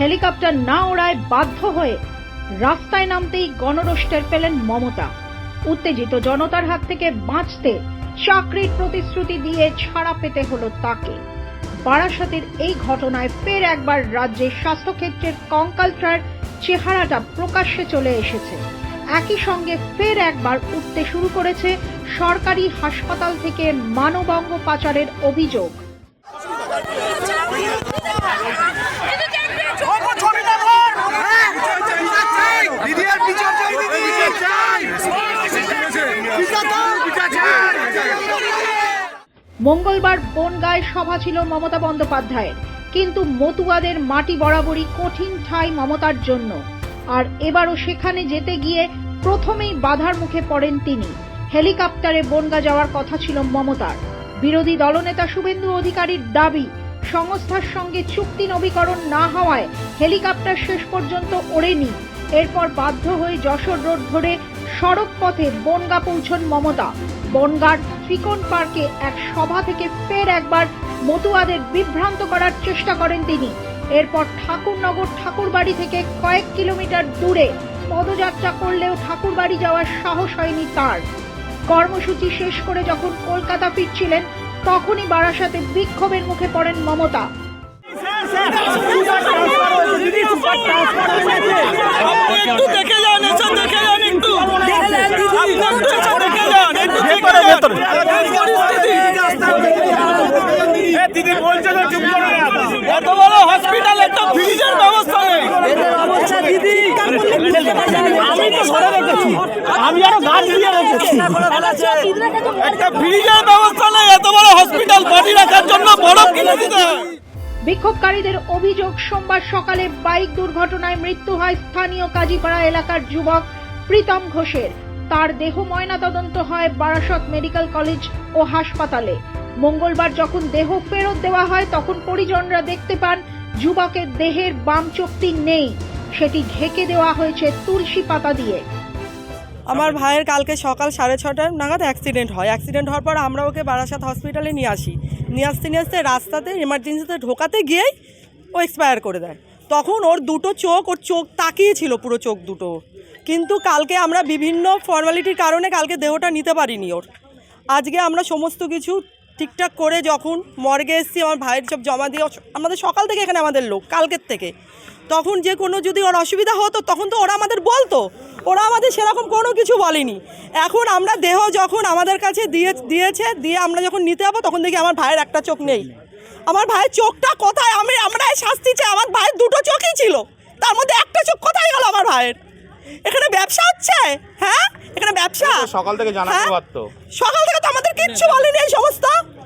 Helicopter না ওড়ায় বাধ্য হয়ে রাস্তায় নামতেই গণরোষ্টের পেলেন মমতা। উত্তেজিত জনতার হাত থেকে বাঁচতে চাকরির প্রতিশ্রুতি দিয়ে ছাড়া পেতে হলো তাকে। বারাসাতের এই ঘটনায় ফের একবার রাজ্যের স্বাস্থ্যক্ষেত্রের কঙ্কালটার চেহারাটা প্রকাশ্যে চলে এসেছে। একই সঙ্গে ফের একবার উঠতে শুরু করেছে সরকারি হাসপাতাল থেকে মানবাঙ্গ পাচারের অভিযোগ দিদি আর বিচার চাই দিদি চাই বিচার দাও বিচার চাই মঙ্গলবার বনগায় সভা ছিল মমতা বন্দ্যোপাধ্যায়ের। কিন্তু মতুয়াদের মাটি বরাবরই কঠিন ঠাই মমতার জন্য। আর এবারও সেখানে যেতে গিয়ে প্রথমেই বাধার মুখে পড়েন তিনি। হেলিকপ্টারে বনগা যাওয়ার কথা ছিল মমতার। বিরোধী দলনেতা শুভেন্দু অধিকারীর দাবি, সংস্থার সঙ্গে চুক্তি নবীকরণ না হওয়ায় হেলিকপ্টার শেষ পর্যন্ত ওড়েনি। এরপর বাধ্য হয়ে যশোর রোড ধরে সড়ক পথে বনগা পৌঁছন মমতা। বনগার ত্রিকোণ পার্কে এক সভা থেকে ফের একবার মতুয়াদের বিভ্রান্ত করার চেষ্টা করেন তিনি। এরপর ঠাকুরনগর ঠাকুরবাড়ি থেকে কয়েক কিলোমিটার দূরে পদযাত্রা করলেও ঠাকুরবাড়ি যাওয়ার সাহস হয়নি তার। কর্মসূচি শেষ করে যখন কলকাতা ফিরছিলেন, তখনই বারাসাতে বিক্ষোভের মুখে পড়েন মমতা একটু দেখে যান এসে দেখে যান একটু আপনি একটু এসে দেখে যান একটু দেখে যান দিদি বলছে না চুপ করে এত বড় হসপিটাল একটা ফ্রিজের ব্যবস্থা নেই। আমি তো সরে রেখেছি। আমি আরও গাছ দিয়ে রেখেছি। একটা ফ্রিজের ব্যবস্থা নেই এত বড় হসপিটাল বডি রাখার জন্য বরফ কিনে দিতে বিক্ষোভকারীদের অভিযোগ সোমবার সকালে বাইক দুর্ঘটনায় মৃত্যু হয় স্থানীয় কাজীপাড়া এলাকার যুবক প্রীতম ঘোষের। তার দেহ ময়নাতদন্ত হয় বারাসত মেডিকেল কলেজ ও হাসপাতালে। মঙ্গলবার যখন দেহ ফেরত দেওয়া হয়, তখন পরিজনরা দেখতে পান যুবকের দেহের বাম চোখটি নেই। সেটি ঢেকে দেওয়া হয়েছে তুলসী পাতা দিয়ে। আমার ভাইয়ের কালকে সকাল সাড়ে ছটার নাগাদ অ্যাক্সিডেন্ট হয়। অ্যাক্সিডেন্ট হওয়ার পর আমরা ওকে বারাসাত হসপিটালে নিয়ে আসি। নিয়ে আসতে নিয়ে আসতে রাস্তাতে এমার্জেন্সিতে ঢোকাতে গিয়েই ও এক্সপায়ার করে দেয়। তখন ওর দুটো চোখ, ওর চোখ তাকিয়েছিল, পুরো চোখ দুটো। কিন্তু কালকে আমরা বিভিন্ন ফর্মালিটির কারণে কালকে দেহটা নিতে পারিনি ওর। আজকে আমরা সমস্ত কিছু ঠিকঠাক করে যখন মর্গে এসেছি, আমার ভাইয়ের সব জমা দিয়ে আমাদের সকাল থেকে এখানে আমাদের লোক, কালকের থেকে। তখন যে কোনো যদি ওর অসুবিধা হতো, তখন তো ওরা আমাদের বলতো। ওরা আমাদের সেরকম কোনো কিছু বলেনি। এখন আমরা দেহ যখন আমাদের কাছে দিয়ে দিয়েছে, দিয়ে আমরা যখন নিতে যাব, তখন দেখি আমার ভাইয়ের একটা চোখ নেই। আমার ভাইয়ের চোখটা কোথায়? আমি আমরা শাস্তি চাই। আমার ভাইয়ের দুটো চোখই ছিল। তার মধ্যে একটা চোখ কোথায় গেল আমার ভাইয়ের? এখানে ব্যবসা হচ্ছে? হ্যাঁ? এখানে ব্যবসা? সকাল থেকে জানাতে হ্যাঁ? পারতো। সকাল থেকে তো আমাদের কিচ্ছু বলেনি এই সমস্ত।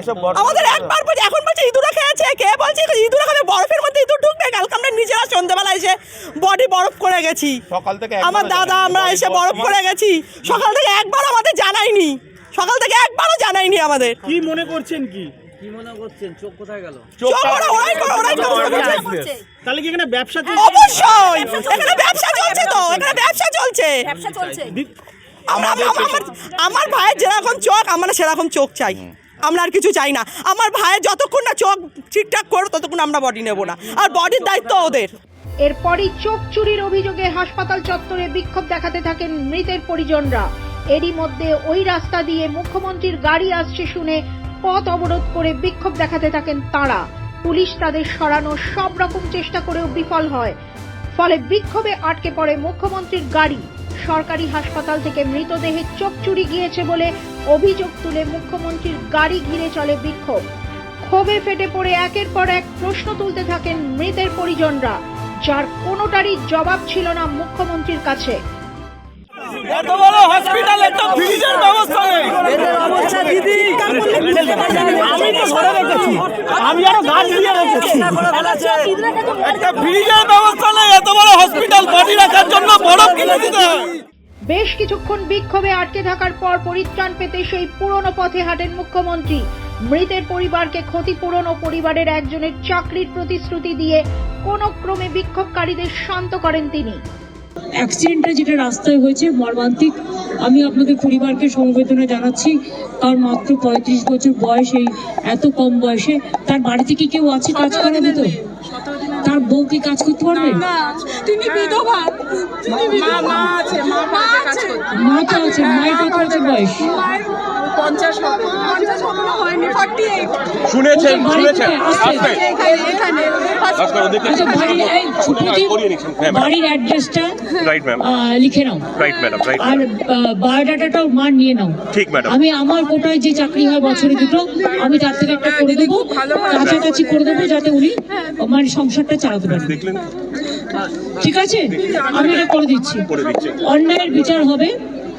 এসব আমাদের একবার বলছে এখন বলছে ইঁদুরা খেয়েছে। কে বলছে? ইঁদুরা খাবে বরফের মধ্যে ইঁদুর ঢুকবে? কালকে আমরা নিজেরা সন্ধ্যেবেলা এসে বডি বরফ করে গেছি। সকাল থেকে আমার দাদা আমরা এসে বরফ করে গেছি। সকাল থেকে একবার আমাদের জানায়নি। সকাল থেকে একবারও জানায়নি আমাদের। কি মনে করছেন কি? কি মনে করছেন? চোখ কোথায় গেল? চোখ ওরা ওরাই করে ওরাই সমস্ত করছে। তাহলে কি এখানে ব্যবসা অবশ্যই! এখানে ব্যবসা চলছে তো এখানে ব্যবসা চলছে। আমরা আমার আমার- আমার ভাইয়ের যেরকম চোখ আমরা সেরকম চোখ চাই। আমরা আর কিছু চাই না। আমার ভাইয়ের যতক্ষণ না চোখ ঠিকঠাক করো ততক্ষণ আমরা বডি নেব না। আর বডির দায়িত্ব ওদের। এরপরই চোখ চুরির অভিযোগে হাসপাতাল চত্বরে বিক্ষোভ দেখাতে থাকেন মৃতের পরিজনরা। এরই মধ্যে ওই রাস্তা দিয়ে মুখ্যমন্ত্রীর গাড়ি আসছে শুনে পথ অবরোধ করে বিক্ষোভ দেখাতে থাকেন তারা। পুলিশ তাদের সরানোর সব রকম চেষ্টা করেও বিফল হয়। ফলে বিক্ষোভে আটকে পড়ে মুখ্যমন্ত্রীর গাড়ি। সরকারি হাসপাতাল থেকে মৃতদেহের চোখ চুরি গিয়েছে বলে অভিযোগ তুলে মুখ্যমন্ত্রীর গাড়ি ঘিরে চলে বিক্ষোভ। ক্ষোভে ফেটে পড়ে একের পর এক প্রশ্ন তুলতে থাকেন মৃতের পরিজনরা, যার কোনোটারই জবাব ছিল না মুখ্যমন্ত্রীর কাছে। এত বড় হসপিটাল একটা ফ্রিজের ব্যবস্থা নেই। আমি তো সরে রেখেছি আমি আরও গাছ দিয়ে রেখেছি একটা ফ্রিজের ব্যবস্থা নেই এত বড় হসপিটাল বডি রাখার জন্য বরফ কিনে দিতে বেশ কিছুক্ষণ বিক্ষোভে আটকে থাকার পর পরিত্রাণ পেতে সেই পুরনো পথে হাঁটেন মুখ্যমন্ত্রী মৃতের পরিবারকে ক্ষতিপূরণ ও পরিবারের একজনের চাকরির প্রতিশ্রুতি দিয়ে কোনো ক্রমে বিক্ষোভকারীদের শান্ত করেন তিনি অ্যাক্সিডেন্টটা যেটা রাস্তায় হয়েছে মর্মান্তিক আমি আপনাদের পরিবারকে সমবেদনা জানাচ্ছি কারণ মাত্র পঁয়ত্রিশ বছর বয়স এই এত কম বয়সে। তার বাড়িতে কি কেউ আছে কাজ করে না তো তার বউ কি কাজ করতে পারবে? মা আছে মা বাড়িতে কাজ করতে। মা তো আছে মায়ের কত বছর বয়স? পঞ্চাশ হবে। পঞ্চাশ হবে হয়নি ফর্টি এইট শুনেছেন শুনেছেন। কোথায়? আসতে। আসবে এখানে এখানে আচ্ছা বাড়ির অ্যাড্রেসটা রাইট ম্যাম লিখে নাও। রাইট ম্যাডাম রাইট আর বায়োডাটাটাও মার নিয়ে নাও। ঠিক ম্যাডাম আমি আমার কোটায় যে চাকরি হয় বছরে দুটো আমি তার থেকে একটা করে দেবো কাছাকাছি করে দেবো যাতে উনি মানে সংসারটা চালাতে পারেন। দেখলেন ঠিক আছে? আমি এটা করে দিচ্ছি। করে অন্যায়ের বিচার হবে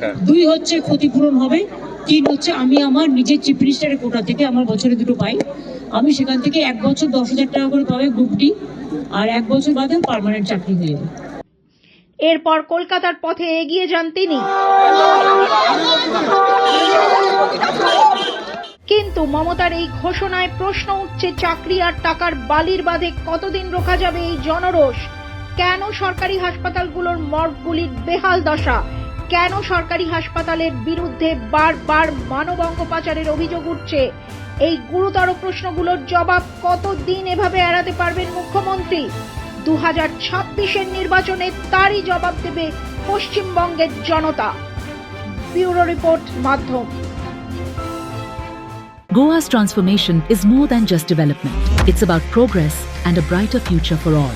হ্যাঁ। দুই হচ্ছে ক্ষতিপূরণ হবে তিন হচ্ছে আমি আমার নিজের চিফ মিনিস্টারের কোটা থেকে আমার বছরে দুটো পাই। আমি সেখান থেকে এক বছর দশ হাজার টাকা করে পাবে গ্রুপ ডি আর এক বছর বাদে পার্মানেন্ট চাকরি হয়ে যাবে। এরপর কলকাতার পথে এগিয়ে যান তিনি। কিন্তু মমতার এই ঘোষণায় প্রশ্ন উঠছে, চাকরি আর টাকার বালির বাঁধে কতদিন রোখা যাবে এই জনরোষ? কেন সরকারি হাসপাতালগুলোর মর্গগুলির বেহাল দশা? কেন সরকারি হাসপাতালের বিরুদ্ধে বারবার মানবঙ্গ পাচারের অভিযোগ উঠছে এই গুরুতর প্রশ্নগুলোর জবাব কতদিন এভাবে এড়াতে পারবেন মুখ্যমন্ত্রী দু হাজার ছাব্বিশের নির্বাচনে তারই জবাব দেবে পশ্চিমবঙ্গের জনতা ব্যুরো রিপোর্ট, মাধ্যম Goa's transformation is more than just development. It's about progress and a brighter future for all.